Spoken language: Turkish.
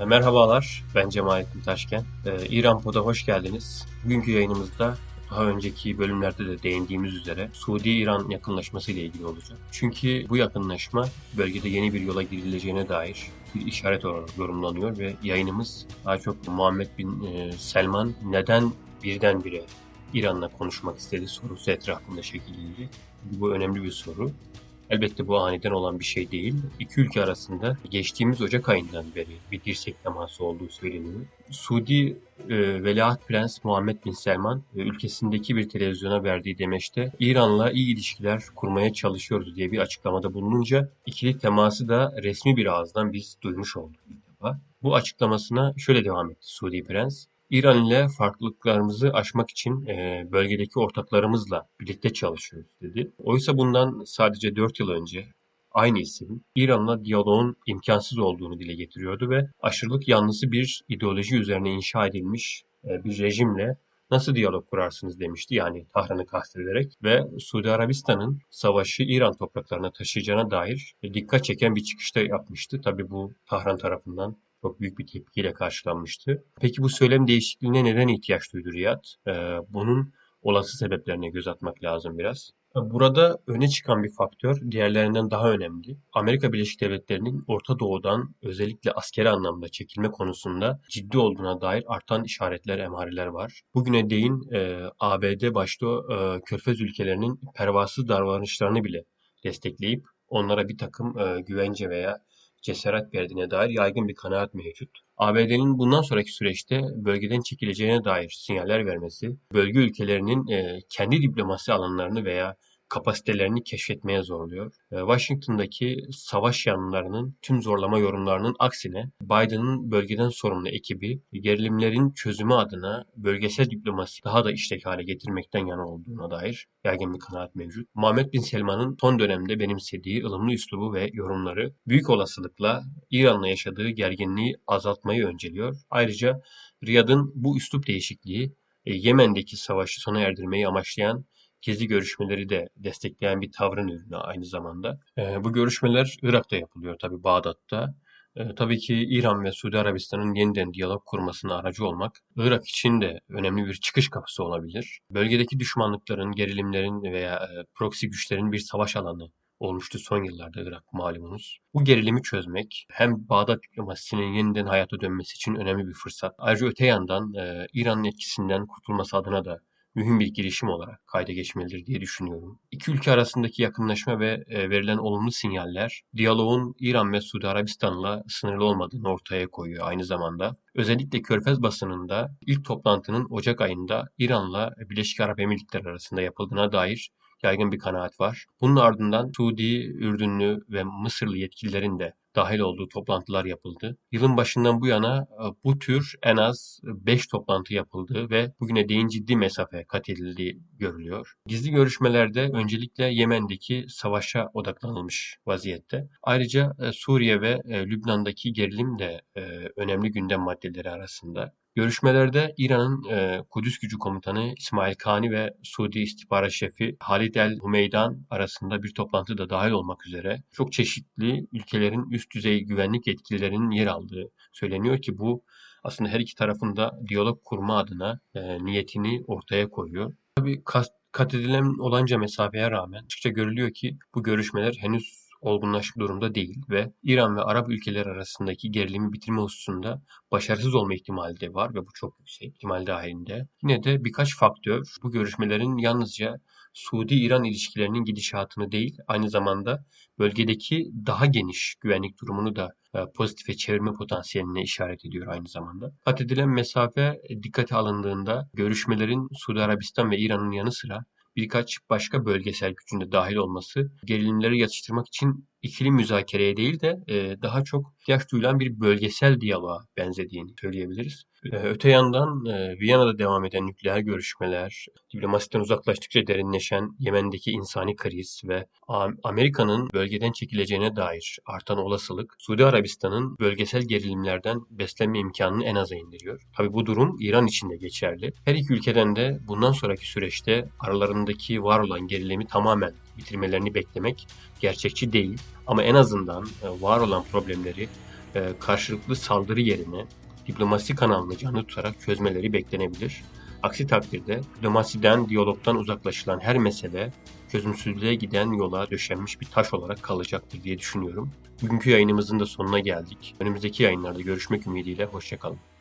E, Merhabalar, ben Cemalettin Taşken. E, İran Pod'a hoş geldiniz. Bugünkü yayınımızda daha önceki bölümlerde de değindiğimiz üzere Suudi-İran yakınlaşması ile ilgili olacak. Çünkü bu yakınlaşma bölgede yeni bir yola girileceğine dair bir işaret olarak yorumlanıyor ve yayınımız daha çok Muhammed bin e, Selman neden birdenbire İran'la konuşmak istedi sorusu etrafında şekillendi. Bu önemli bir soru. Elbette bu aniden olan bir şey değil. İki ülke arasında geçtiğimiz Ocak ayından beri bir dirsek teması olduğu söyleniyor. Suudi e, Veliaht Prens Muhammed Bin Selman e, ülkesindeki bir televizyona verdiği demeçte İran'la iyi ilişkiler kurmaya çalışıyoruz diye bir açıklamada bulununca ikili teması da resmi bir ağızdan biz duymuş olduk. Bu açıklamasına şöyle devam etti Suudi Prens. İran ile farklılıklarımızı aşmak için e, bölgedeki ortaklarımızla birlikte çalışıyoruz dedi. Oysa bundan sadece 4 yıl önce aynı isim İran'la diyaloğun imkansız olduğunu dile getiriyordu ve aşırılık yanlısı bir ideoloji üzerine inşa edilmiş e, bir rejimle nasıl diyalog kurarsınız demişti yani Tahran'ı kastederek ve Suudi Arabistan'ın savaşı İran topraklarına taşıyacağına dair dikkat çeken bir çıkışta yapmıştı. Tabi bu Tahran tarafından çok büyük bir tepkiyle karşılanmıştı. Peki bu söylem değişikliğine neden ihtiyaç duydu Riyad? Ee, bunun olası sebeplerine göz atmak lazım biraz. Burada öne çıkan bir faktör diğerlerinden daha önemli. Amerika Birleşik Devletleri'nin Orta Doğu'dan özellikle askeri anlamda çekilme konusunda ciddi olduğuna dair artan işaretler, emareler var. Bugüne değin e, ABD başta e, Körfez ülkelerinin pervasız davranışlarını bile destekleyip onlara bir takım e, güvence veya cesaret verdiğine dair yaygın bir kanaat mevcut. ABD'nin bundan sonraki süreçte bölgeden çekileceğine dair sinyaller vermesi, bölge ülkelerinin e, kendi diplomasi alanlarını veya kapasitelerini keşfetmeye zorluyor. Ee, Washington'daki savaş yanlılarının tüm zorlama yorumlarının aksine Biden'ın bölgeden sorumlu ekibi gerilimlerin çözümü adına bölgesel diplomasi daha da işlek hale getirmekten yana olduğuna dair yaygın bir kanaat mevcut. Muhammed Bin Selman'ın son dönemde benimsediği ılımlı üslubu ve yorumları büyük olasılıkla İran'la yaşadığı gerginliği azaltmayı önceliyor. Ayrıca Riyad'ın bu üslup değişikliği e, Yemen'deki savaşı sona erdirmeyi amaçlayan gizli görüşmeleri de destekleyen bir tavrın ürünü aynı zamanda. E, bu görüşmeler Irak'ta yapılıyor tabi Bağdat'ta. E, tabii ki İran ve Suudi Arabistan'ın yeniden diyalog kurmasına aracı olmak Irak için de önemli bir çıkış kapısı olabilir. Bölgedeki düşmanlıkların, gerilimlerin veya e, proxy güçlerin bir savaş alanı olmuştu son yıllarda Irak malumunuz. Bu gerilimi çözmek hem Bağdat diplomasisinin yeniden hayata dönmesi için önemli bir fırsat. Ayrıca öte yandan e, İran'ın etkisinden kurtulması adına da mühim bir girişim olarak kayda geçmelidir diye düşünüyorum. İki ülke arasındaki yakınlaşma ve e, verilen olumlu sinyaller diyaloğun İran ve Suudi Arabistan'la sınırlı olmadığını ortaya koyuyor aynı zamanda. Özellikle Körfez basınında ilk toplantının Ocak ayında İran'la Birleşik Arap Emirlikleri arasında yapıldığına dair yaygın bir kanaat var. Bunun ardından Suudi, Ürdünlü ve Mısırlı yetkililerin de dahil olduğu toplantılar yapıldı. Yılın başından bu yana e, bu tür en az 5 toplantı yapıldı ve bugüne değin ciddi mesafe kat edildiği görülüyor. Gizli görüşmelerde öncelikle Yemen'deki savaşa odaklanılmış vaziyette. Ayrıca e, Suriye ve e, Lübnan'daki gerilim de önemli gündem maddeleri arasında. Görüşmelerde İran'ın e, Kudüs Gücü Komutanı İsmail Kani ve Suudi İstihbarat Şefi Halid El Humeydan arasında bir toplantı da dahil olmak üzere çok çeşitli ülkelerin üst düzey güvenlik yetkililerinin yer aldığı söyleniyor ki bu aslında her iki tarafında diyalog kurma adına e, niyetini ortaya koyuyor. Tabii kat edilen olanca mesafeye rağmen açıkça görülüyor ki bu görüşmeler henüz olgunlaşmış durumda değil ve İran ve Arap ülkeleri arasındaki gerilimi bitirme hususunda başarısız olma ihtimali de var ve bu çok yüksek ihtimal dahilinde. Yine de birkaç faktör bu görüşmelerin yalnızca Suudi-İran ilişkilerinin gidişatını değil, aynı zamanda bölgedeki daha geniş güvenlik durumunu da e, pozitife çevirme potansiyeline işaret ediyor aynı zamanda. Kat edilen mesafe dikkate alındığında görüşmelerin Suudi Arabistan ve İran'ın yanı sıra birkaç başka bölgesel gücün de dahil olması gerilimleri yatıştırmak için ikili müzakereye değil de e, daha çok ihtiyaç duyulan bir bölgesel diyaloğa benzediğini söyleyebiliriz. E, öte yandan e, Viyana'da devam eden nükleer görüşmeler, diplomasiden uzaklaştıkça derinleşen Yemen'deki insani kriz ve Amerika'nın bölgeden çekileceğine dair artan olasılık Suudi Arabistan'ın bölgesel gerilimlerden beslenme imkanını en aza indiriyor. Tabi bu durum İran için de geçerli. Her iki ülkeden de bundan sonraki süreçte aralarındaki var olan gerilimi tamamen bitirmelerini beklemek gerçekçi değil. Ama en azından e, var olan problemleri e, karşılıklı saldırı yerine diplomasi kanalını canlı tutarak çözmeleri beklenebilir. Aksi takdirde diplomasiden, diyalogdan uzaklaşılan her mesele çözümsüzlüğe giden yola döşenmiş bir taş olarak kalacaktır diye düşünüyorum. Bugünkü yayınımızın da sonuna geldik. Önümüzdeki yayınlarda görüşmek ümidiyle hoşçakalın.